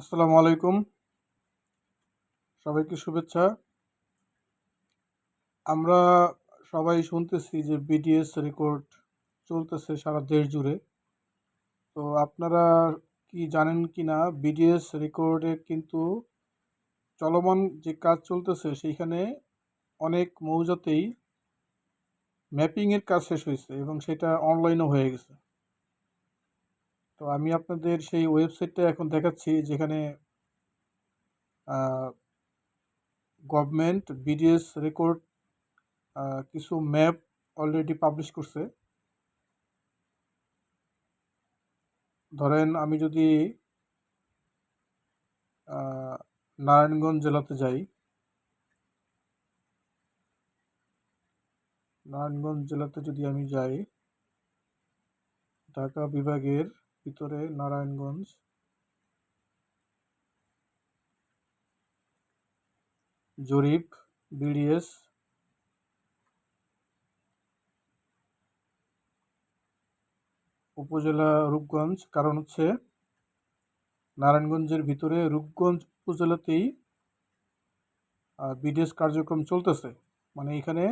আসসালামু আলাইকুম। সবাইকে শুভেচ্ছা। আমরা সবাই শুনতেছি যে বিডিএস রেকর্ড চলতেছে সারা দেশ জুড়ে। তো আপনারা কি জানেন কি না বিডিএস রেকর্ডে কিন্তু চলমান যে কাজ চলতেছে, সেইখানে অনেক মৌজাতেই ম্যাপিংয়ের কাজ শেষ হয়েছে এবং সেটা অনলাইনও হয়ে গেছে। তো আমি আপনাদের সেই ওয়েবসাইটটা এখন দেখাচ্ছি যেখানে government B D S record কিছু ম্যাপ অলরেডি পাবলিশ করছে। ধরেন আমি যদি নারায়ণগঞ্জ জেলাতে যাই, নারায়ণগঞ্জ জেলাতে যদি আমি যাই, ঢাকা বিভাগের ভিতরে নারায়ণগঞ্জ। জরিপ, বিডিএস। উপজেলা রূপগঞ্জ, কারণ হচ্ছে নারায়ণগঞ্জের ভিতরে রূপগঞ্জ উপজেলাতেই বিডিএস কার্যক্রম চলতেছে। মানে এখানে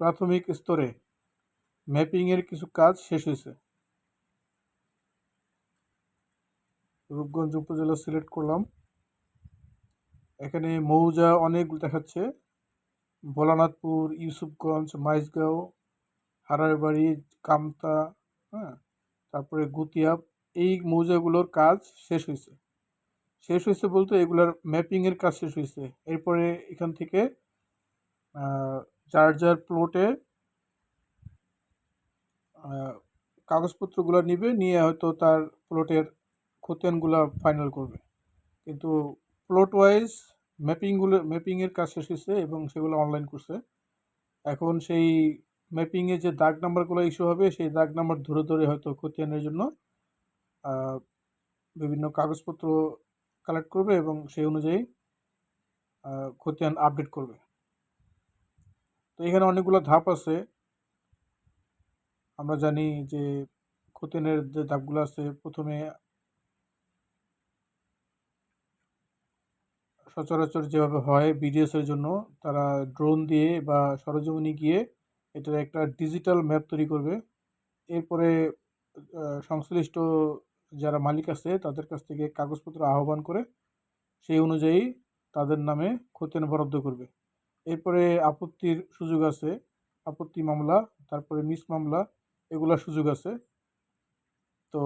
প্রাথমিক স্তরে ম্যাপিংয়ের কিছু কাজ শেষ হয়েছে। রূপগঞ্জ উপজেলা সিলেক্ট করলাম। এখানে মৌজা অনেক দেখাচ্ছে। ভোলানাথপুর, ইউসুফগঞ্জ, মাইজগাঁও, হারারবাড়ি, কামতা হ্যাঁ তারপরে গুতিয়াব এই মৌজাগুলোর কাজ শেষ হয়েছে। শেষ হয়েছে বলতে এগুলোর ম্যাপিংয়ের কাজ শেষ হয়েছে। এরপরে এখান থেকে যার যার প্লটে কাগজপত্রগুলো নিবে, নিয়ে হয়তো তার প্লটের খতিয়ানগুলো ফাইনাল করবে। কিন্তু প্লট ওয়াইজ ম্যাপিংগুলো ম্যাপিংয়ের কাজ শেষ হয়েছে এবং সেগুলো অনলাইন করছে। এখন সেই ম্যাপিংয়ে যে দাগ নাম্বারগুলো ইস্যু হবে, সেই দাগ নাম্বার ধরে ধরে হয়তো খতিয়ানের জন্য বিভিন্ন কাগজপত্র কালেক্ট করবে এবং সেই অনুযায়ী খতিয়ান আপডেট করবে। তো এখানে অনেকগুলো ধাপ আছে। আমরা জানি যে খতিয়ানের যে ধাপগুলো আছে, প্রথমে সচরাচর যেভাবে হয় বিডিএস এর জন্য, তারা ড্রোন দিয়ে বা সরজমিনে গিয়ে এটার একটা ডিজিটাল ম্যাপ তৈরি করবে। এরপরে সংশ্লিষ্ট যারা মালিক আছে, তাদের কাছ থেকে কাগজপত্র আহ্বান করে সেই অনুযায়ী তাদের নামে খতিয়ান বরাদ্দ করবে। এরপরে আপত্তির সুযোগ আছে, আপত্তি মামলা, তারপরে মিস মামলা, এগুলার সুযোগ আছে। তো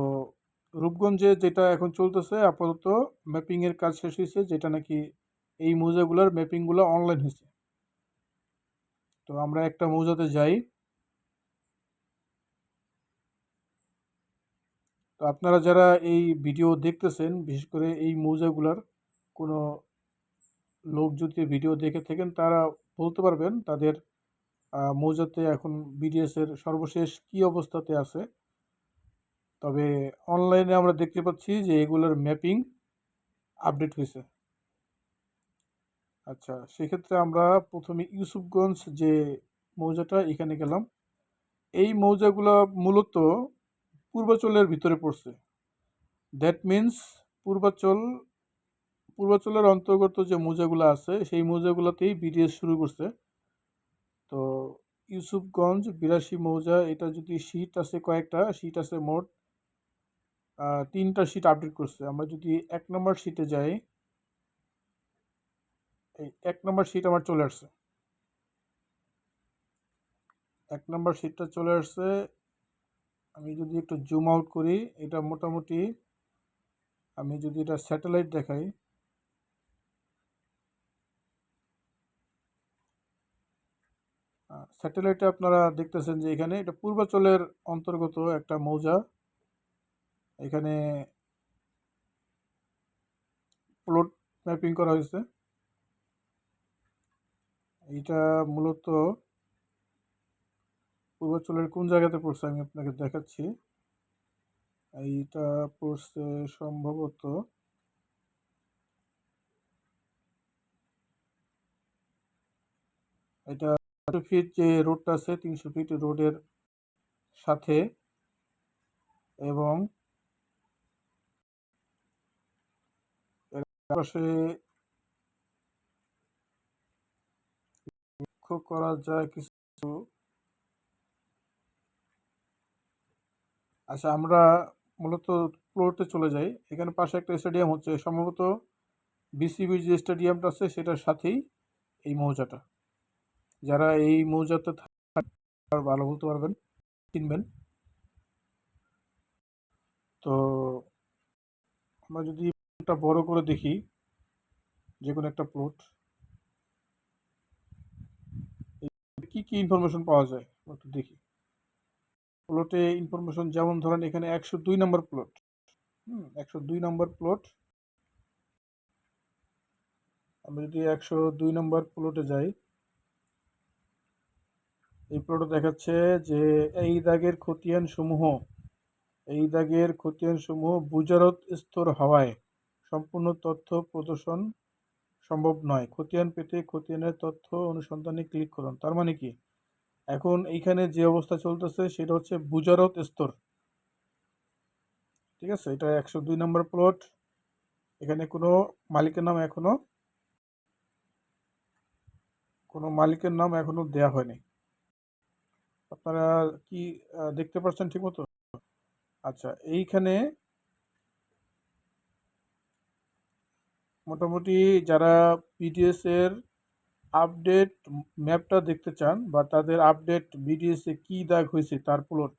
রূপগঞ্জে যেটা এখন চলতেছে, আপাতত ম্যাপিংয়ের কাজ শেষ হয়েছে, যেটা নাকি এই মৌজাগুলোর ম্যাপিংগুলো অনলাইন হয়েছে। তো আমরা একটা মৌজাতে যাই। তো আপনারা যারা এই ভিডিও দেখতেছেন, বিশেষ করে এই মৌজাগুলোর কোনো লোক যদি ভিডিও দেখে থাকেন, তারা বলতে পারবেন তাদের মৌজাতে এখন বিডিএস এর সর্বশেষ কি অবস্থাতে আছে। তবে অনলাইনে আমরা দেখতে পাচ্ছি যে এগুলোর ম্যাপিং আপডেট হয়েছে। আচ্ছা সেক্ষেত্রে আমরা প্রথমে ইউসুফগঞ্জ যে মৌজাটা, এখানে গেলাম। এই মৌজাগুলো মূলত পূর্বাচলের ভিতরে পড়ছে। দ্যাট মিন্স পূর্বাচল, পূর্বাচলের অন্তর্গত যে মৌজাগুলো আছে, সেই মৌজাগুলোতেই বিডিএস শুরু করছে। তো ইউসুফগঞ্জ বিরাশি মৌজা, এটা যদি সিট আছে কয়েকটা সিট আছে মোট তিনটা সিট আপডেট করছে। আমরা যদি এক নম্বর সিটে যাই, এই এক নম্বর সিট আমার চলে আসছে। এক নম্বর সিটটা চলে আসছে। আমি যদি একটু জুম আউট করি, এটা মোটামুটি আমি যদি এটা স্যাটেলাইট দেখাই স্যাটেলাইটে আপনারা দেখতেছেন যে এখানে এটা পূর্বাচলের অন্তর্গত একটা মৌজা। এখানে প্লট ম্যাপিং করা হয়েছে। এইটা মূলত পূর্বাচলের কোন জায়গাতে পড়ছে আমি আপনাকে দেখাচ্ছি। এইটা পড়ছে সম্ভবত এটা ফিট যে রোডটা আছে, তিনশো ফিট রোডের সাথে এবং পাশে লক্ষ্য করা যায় কিছু আচ্ছা আমরা মূলত প্লটে চলে যাই। এখানে পাশে একটা স্টেডিয়াম হচ্ছে। সম্ভবত বিসিবির যে স্টেডিয়ামটা আছে, সেটার সাথেই এই মৌজাটা। যারা এই মৌজাতে তারা ভালো বলতে পারবেন, কিনবেন। তো আমরা যদি একটা বড় করে দেখি, যে কোনো একটা প্লট কি কি ইনফরমেশন পাওয়া যায়? একটু দেখি। প্লটে ইনফরমেশন যেমন ধরেন এখানে একশো দুই নম্বর প্লট হুম, একশো দুই নম্বর প্লট আমি যদি একশো দুই নম্বর প্লটে যাই, এই প্লটে দেখাচ্ছে যে এই দাগের খতিয়ান সমূহ এই দাগের খতিয়ান সমূহ বুজারত স্তর হওয়ায় সম্পূর্ণ তথ্য প্রদর্শন সম্ভব নয়। খতিয়ান পেতে খতিয়ানের তথ্য অনুসন্ধানে ক্লিক করুন। তার মানে কি? এখন এইখানে যে অবস্থা চলতেছে সেটা হচ্ছে বুজারত স্তর। ঠিক আছে? এটা একশো দুই নম্বর প্লট এখানে কোনো মালিকের নাম এখনও কোনো মালিকের নাম এখনও দেয়া হয়নি। আপনারা কি দেখতে পাচ্ছেন ঠিক মতো আচ্ছা এইখানে মোটামুটি যারা পিডিএস এর আপডেট ম্যাপটা দেখতে চান বা তাদের আপডেট বিডিএসে কি দাগ হয়েছে, তার প্লট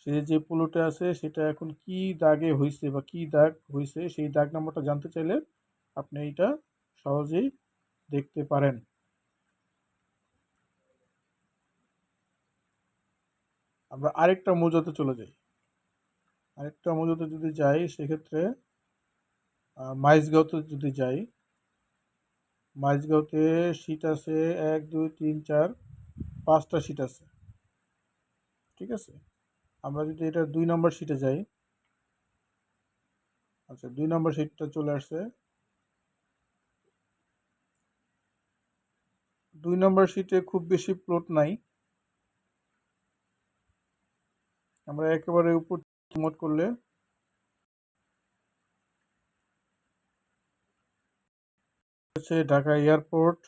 সে যে প্লটে আছে সেটা এখন কি দাগে হয়েছে বা কি দাগ হয়েছে, সেই দাগ নাম্বারটা জানতে চাইলে আপনি এটা সহজেই দেখতে পারেন। আমরা আরেকটা মৌজাতে চলে যাই। আরেকটা মৌজাতে যদি যাই, সেক্ষেত্রে মাইজগাঁওতে যদি যাই, মাইজগাঁওতে সিট আছে এক, দুই, তিন, চার, পাঁচটা সিট আছে। ঠিক আছে? আমরা যদি এটা দুই নম্বর সিটে যাই আচ্ছা দুই নম্বর সিটটা চলে আসছে। দুই নম্বর সিটে খুব বেশি প্লট নাই। আমরা একেবারে উপর মোট করলে হচ্ছে ঢাকা এয়ারপোর্ট।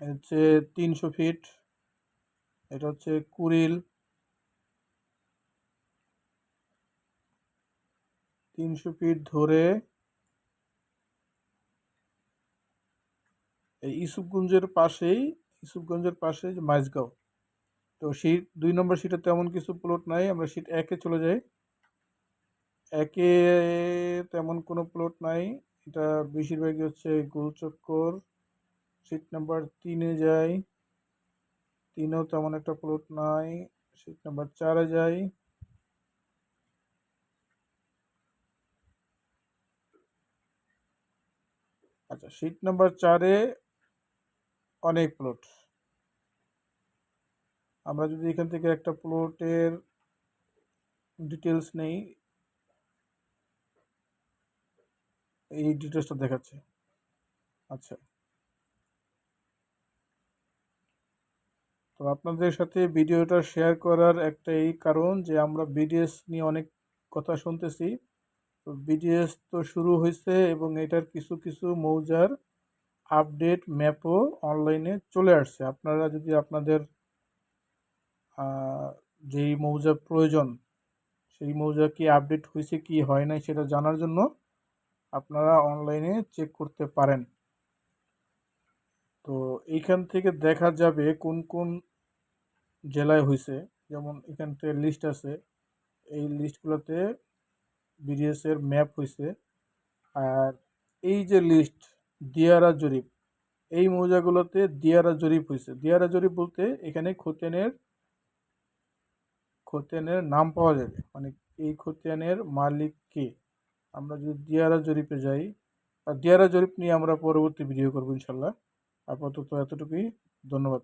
হচ্ছে তিনশো ফিট। এটা হচ্ছে কুড়িল। তিনশো ফিট ধরে। এই ইসুফগঞ্জের পাশেই ইসুফগঞ্জের পাশে মাইজগাঁও। তো সিট দুই নম্বর সিটে তেমন কিছু প্লট নাই, আমরা সিট একে চলে যাই। একে তেমন কোনো প্লট নাই, এটা বেশিরভাগই হচ্ছে গোলচক্কর সিট নাম্বার তিনে যাই, তিনেও তেমন একটা প্লট নাই সিট নাম্বার চারে যাই। আচ্ছা সিট নাম্বার চারে অনেক প্লট আমরা যদি এখান থেকে একটা প্লটের ডিটেলস নেই, এই ডিটেলসটা দেখাচ্ছে। আচ্ছা। তো আপনাদের সাথে ভিডিওটা শেয়ার করার একটাই কারণ যে আমরা বিডিএস নিয়ে অনেক কথা শুনতেছি। তো বিডিএস তো শুরু হয়েছে এবং এটার কিছু কিছু মৌজার আপডেট ম্যাপও অনলাইনে চলে আসছে। আপনারা যদি আপনাদের যেই মৌজা প্রয়োজন, সেই মৌজা কি আপডেট হয়েছে, কি হয় নাই সেটা জানার জন্য আপনারা অনলাইনে চেক করতে পারেন। তো এইখান থেকে দেখা যাবে কোন কোন জেলায় হয়েছে। যেমন এখান থেকে লিস্ট আছে। এই লিস্টগুলোতে বিডিএসের ম্যাপ হয়েছে। আর এই যে লিস্ট দিয়ারা জরিপ, এই মৌজাগুলোতে দিয়ারা জরিপ হয়েছে। দিয়ারা জরিপ বলতে এখানে খতিয়ানের খতিয়ানের নাম পাওয়া যাবে। মানে এই খতিয়ানের মালিক কে? আমরা যদি দিয়ারা জরিপে যাই, আর দিয়ারা জরিপ নিয়ে আমরা পরবর্তী ভিডিও করব ইনশাল্লাহ। আপাতত এতটুকুই। ধন্যবাদ।